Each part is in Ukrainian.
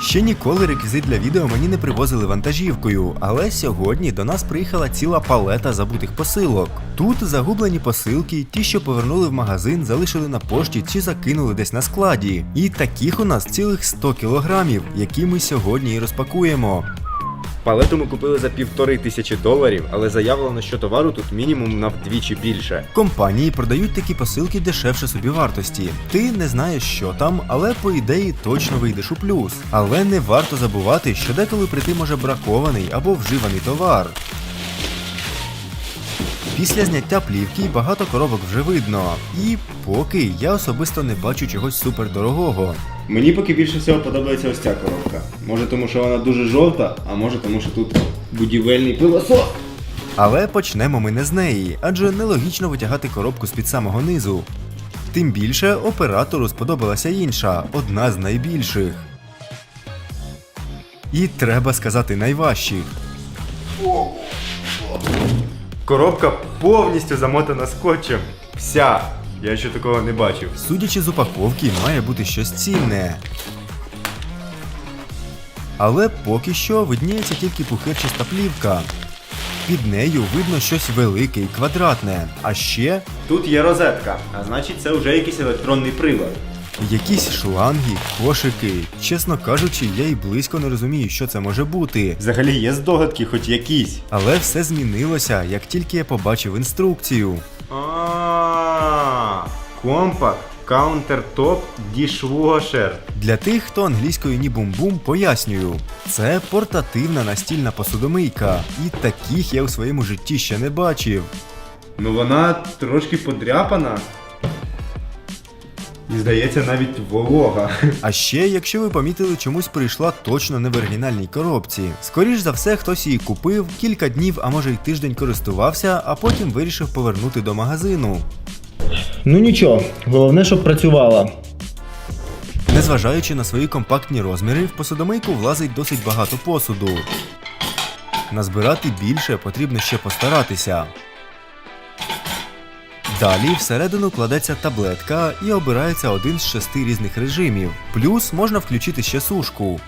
Ще ніколи реквізит для відео мені не привозили вантажівкою, але сьогодні до нас приїхала ціла палета забутих посилок. Тут загублені посилки, ті, що повернули в магазин, залишили на пошті чи закинули десь на складі. І таких у нас цілих 100 кілограмів, які ми сьогодні і розпакуємо. Палету ми купили за півтори тисячі доларів, але заявлено, що товару тут мінімум на вдвічі більше. Компанії продають такі посилки дешевше собівартості. Ти не знаєш, що там, але по ідеї точно вийдеш у плюс. Але не варто забувати, що деколи прийти може бракований або вживаний товар. Після зняття плівки багато коробок вже видно. І поки я особисто не бачу чогось супердорогого. Мені поки більше всього подобається ось ця коробка. Може тому, що вона дуже жовта, а може тому, що тут будівельний пилосос. Але почнемо ми не з неї, адже нелогічно витягати коробку з під самого низу. Тим більше оператору сподобалася інша, одна з найбільших. І треба сказати найважчих. Коробка повністю замотана скотчем. Вся. Я ще такого не бачив. Судячи з упаковки, має бути щось цінне. Але поки що видніється тільки пухирчаста плівка. Під нею видно щось велике і квадратне, а ще Тут є розетка, а значить це вже якийсь електронний прилад. Якісь шланги, кошики. Чесно кажучи, я й близько не розумію, що це може бути. Взагалі є здогадки, хоч якісь. Але все змінилося, як тільки я побачив інструкцію. А, компакт, каунтертоп, дішвошер. Для тих, хто англійською ні бум-бум, пояснюю. Це портативна настільна посудомийка, і таких я у своєму житті ще не бачив. Ну вона трошки подряпана. І здається, навіть волога. А ще, якщо ви помітили, чомусь прийшла точно не в оригінальній коробці. Скоріш за все, хтось її купив, кілька днів, а може й тиждень користувався, а потім вирішив повернути до магазину. Ну нічого, головне, щоб працювала. Незважаючи на свої компактні розміри, в посудомийку влазить досить багато посуду. Назбирати більше потрібно ще постаратися. Далі всередину кладеться таблетка і обирається один з шести різних режимів. Плюс можна включити ще сушку.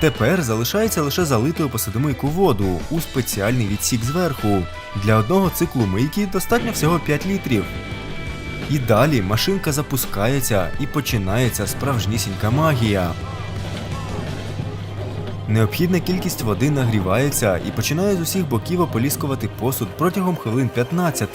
Тепер залишається лише залити у посудомийку воду у спеціальний відсік зверху. Для одного циклу мийки достатньо всього 5 літрів. І далі машинка запускається і починається справжнісінька магія. Необхідна кількість води нагрівається і починає з усіх боків ополіскувати посуд протягом хвилин 15.